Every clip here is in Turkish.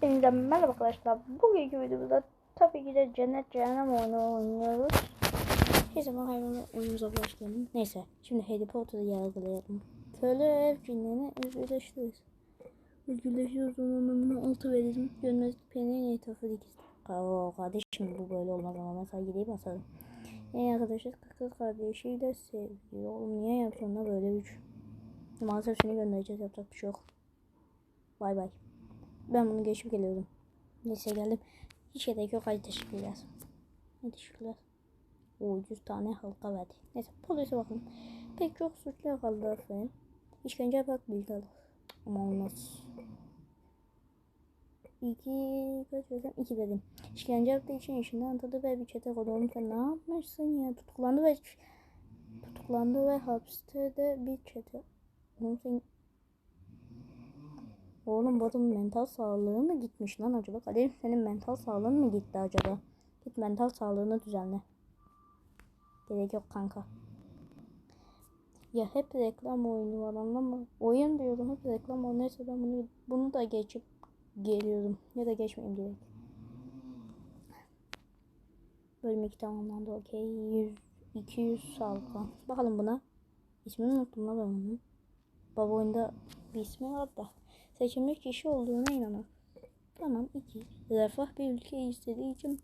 Hepinize merhaba arkadaşlar. Bugünkü videomuzda tabii ki de cennet cehennem oyunu oynuyoruz. Neyse ben hayvanı oyunumuza başlayalım. Neyse şimdi Harry Potter'ı yargılayalım. Köle ev cinlerini özgürleştiririz. Özgürleştiriyoruz onun altı verelim. Görmez peynir etrafı dikiz. Oo kardeşim bu böyle olmaz ama sana gideyim asarım. En arkadaşlar kız kardeşiyle sevgili. Oğlum niye yapıyorsun da böyle üç? Maalesef seni göndereceğiz yapacak bir şey yok. Bay bay. Ben bunu geçip geliyorum. Neyse geldim. Hiç gerek yok. Hadi teşekkürler. Ne teşekkürler. O 100 tane halka verdi. Neyse polise bakalım. Pek çok suçlu yakaladı efendim. İşkence bak bilgi alır. Ama olmaz. İki kaç dedim? İki dedim. İşkence yaptığı için işinden atadı ve bir çete sen ne yapmışsın ya? Tutuklandı ve tutuklandı ve hapiste de bir çete. Sen Oğlum bu mental sağlığı mı gitmiş lan acaba? Kaderim senin mental sağlığın mı gitti acaba? Git mental sağlığını düzenle. Gerek yok kanka. Ya hep reklam oyunu var anlama. Oyun diyorum hep reklam oyunu. Neyse ben bunu, bunu da geçip geliyorum. Ya da geçmeyeyim direkt. Bölüm 2 tamamlandı okey. 100, 200 sağlıkla. Bakalım buna. İsmini unuttum lan ben onun. Baba oyunda bir ismi var da seçilmiş kişi olduğuna inanır. Tamam iki. Refah bir ülkeyi istediği için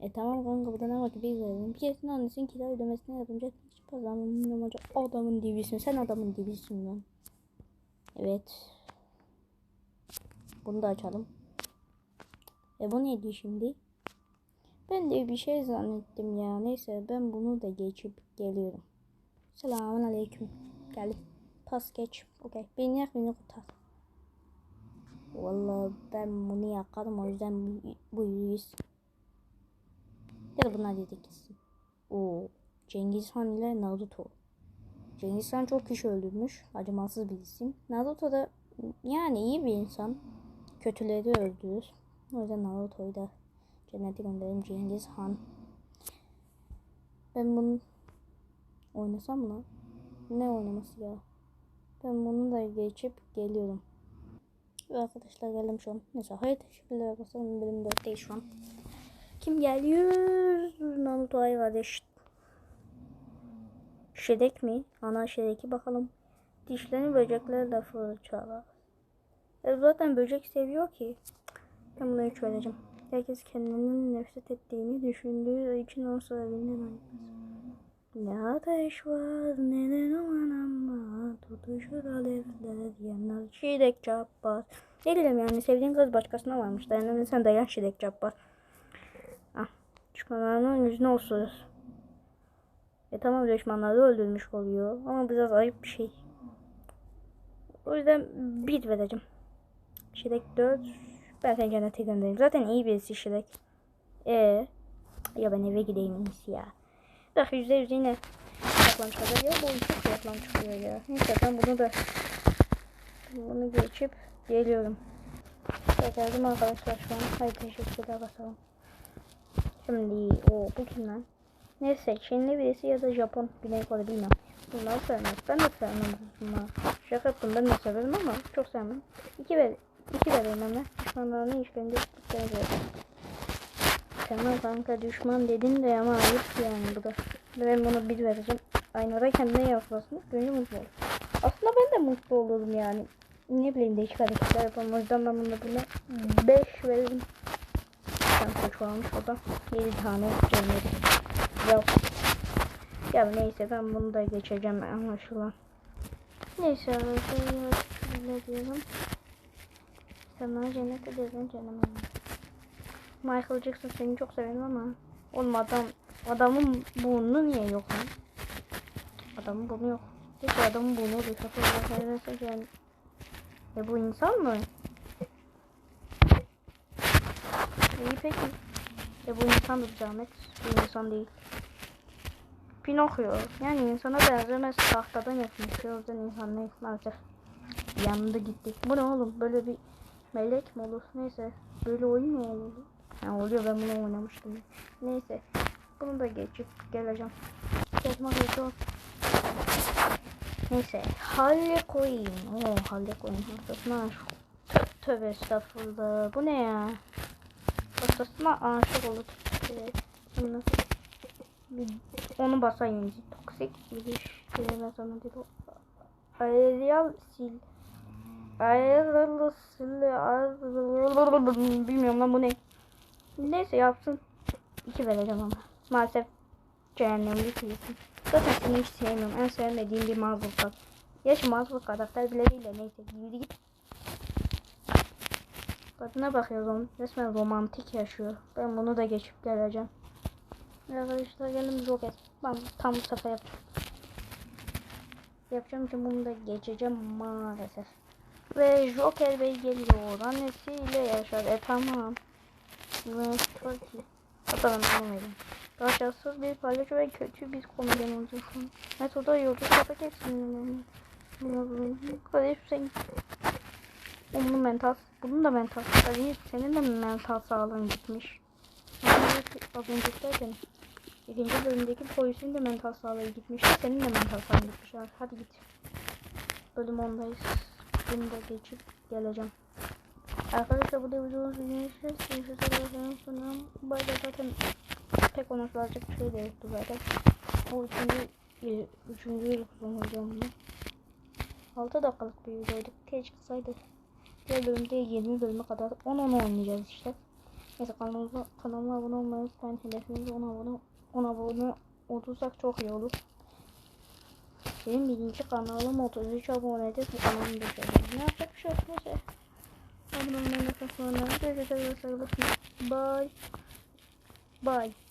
e tamam kanka burada ne var ki bir verelim. Bir kesin annesinin kira ödemesine etmek için pazarlanın amacı adamın dibisin. Sen adamın dibisin lan. Evet. Bunu da açalım. E bu neydi şimdi? Ben de bir şey zannettim ya. Neyse ben bunu da geçip geliyorum. Selamun aleyküm. Geldim. Pas geç. Okey. Beni yak beni kurtar. Vallahi ben bunu yakarım o yüzden bu, yüz. Ya da bunlar dedik gitsin. Oo. Cengiz Han ile Naruto. Cengiz Han çok kişi öldürmüş. Acımasız bir isim. Naruto da yani iyi bir insan. Kötüleri öldürür. O yüzden Naruto'yu da cennete gönderelim. Cengiz Han. Ben bunu oynasam mı? Ne oynaması ya? Ben bunu da geçip geliyorum. Ve arkadaşlar geldim şu an. Neyse hayır teşekkürler. Basalım bölüm 4'teyiz şu an. Kim geliyor? Naruto ay kardeş. Şedek mi? Ana şedeki bakalım. Dişlerini böceklerle fırçalar. E zaten böcek seviyor ki. Ben bunu hiç vereceğim. Herkes kendinin nefret ettiğini düşündüğü için onun söylediğinden ayrılmaz. Ne ateş var neden aman ama tutuşur alevler yanar şidek çapar. Ne dedim yani sevdiğin kız başkasına varmış. Dayanamıyor sen dayan şidek çapar. Ah düşmanlarının yüzüne osurur. E tamam düşmanları öldürmüş oluyor ama biraz ayıp bir şey. O yüzden bir vereceğim. Şidek 4. Ben seni cennete göndereyim. Zaten iyi birisi Şidek. Ee, ya ben eve gideyim ya. Bak yüzde yüz yine yaklan çıkacak ya. Bu oyun çok yaklan çıkıyor ya. Neyse ben bunu da bunu geçip geliyorum. Evet, geldim arkadaşlar şu an. Haydi teşekkürler bakalım. Şimdi o bu kim lan? Neyse Çinli birisi ya da Japon Güney Kore bilmem. Bunları sevmez. Ben de sevmem bunları. Şaka yaptım ben de severim ama çok sevmem. İki ver, iki vereyim hemen. Düşmanlarını işkence ettikleri Tamam kanka düşman dedin de ama ayıp yani bu da. Ben bunu bir vereceğim. Aynada kendine yaklasın. Gönlü mutlu olur. Aslında ben de mutlu olurum yani. Ne bileyim değişik hareketler yapalım. O yüzden ben bunu buna 5 veririm. Sen koç varmış o da. 7 tane cennet. Ya. ya neyse ben bunu da geçeceğim anlaşılan. Neyse arkadaşlar şöyle diyelim. Sen bana cennet ederdin canım. Michael Jackson seni çok severim ama oğlum adam adamın burnu niye yok lan? Adamın burnu yok. Peki adamın burnu oluyor. Sakın sevmesek yani. E bu insan mı? İyi peki. E bu insan da Ahmet. Bu insan değil. Pinokyo. Yani insana benzemez. Tahtadan yapmış. O yüzden insan değil maalesef. Yanında gitti. Bu ne oğlum? Böyle bir melek mi olur? Neyse. Böyle oyun mu olur? Ha, oluyor ben bunu oynamıştım. Neyse. Bunu da geçip geleceğim. Kesma geçiyor. Neyse. Halle koyayım. Oo halle koyayım. Haftasına Tövbe estağfurullah. Bu ne ya? Basasına aşık olur. Nasıl? Bir, onu basayım. Toksik ilişkilerine sonra dedi. Aerial sil. Aerial sil. Bilmiyorum lan bu ne? Neyse yapsın. İki vereceğim ama. Maalesef cehennemlik iyisin. Zaten seni hiç sevmiyorum. En sevmediğim bir mazlum Yaş mazlum karakter bile değil de neyse. Yürü git. Kadına bakıyorum. Resmen romantik yaşıyor. Ben bunu da geçip geleceğim. Arkadaşlar gelin roket. Ben tam bu sefer yapacağım. Yapacağım için bunu da geçeceğim maalesef. Ve Joker Bey geliyor. Annesiyle yaşar. E tamam. Evet, çok iyi. Hatta ben vereyim. Başarısız bir palyaço ve kötü bir komedyen olacaksın. Metoda yolculuk yapacaksın. Kadir sen onun mental, bunun da mental Kadir senin de mental sağlığın gitmiş. Az önceki derken ikinci bölümdeki polisin de mental sağlığı gitmiş. Senin de mental sağlığın gitmiş. Hadi git. Bölüm 10'dayız. Bunu da geçip geleceğim. Arkadaşlar bu da dinlediğiniz için teşekkür sonra böyle zaten pek konuşulacak bir şey de yoktu zaten. O üçüncü, üçüncü yıl kullanacağım bunu. 6 dakikalık bir videoydu. Keşke kısaydı. Diğer bölümde 20 bölüme kadar 10-10 oynayacağız işte. Neyse kanalıma, kanalıma abone olmayı lütfen hedefimiz 10 abone 10 abone olursak çok iyi olur. Benim birinci kanalım 33 abonede bu kanalım şöyle. Ne yapacak bir şey yok neyse. Abone olmayı unutmayın. Görüşürüz. Bye. Bye.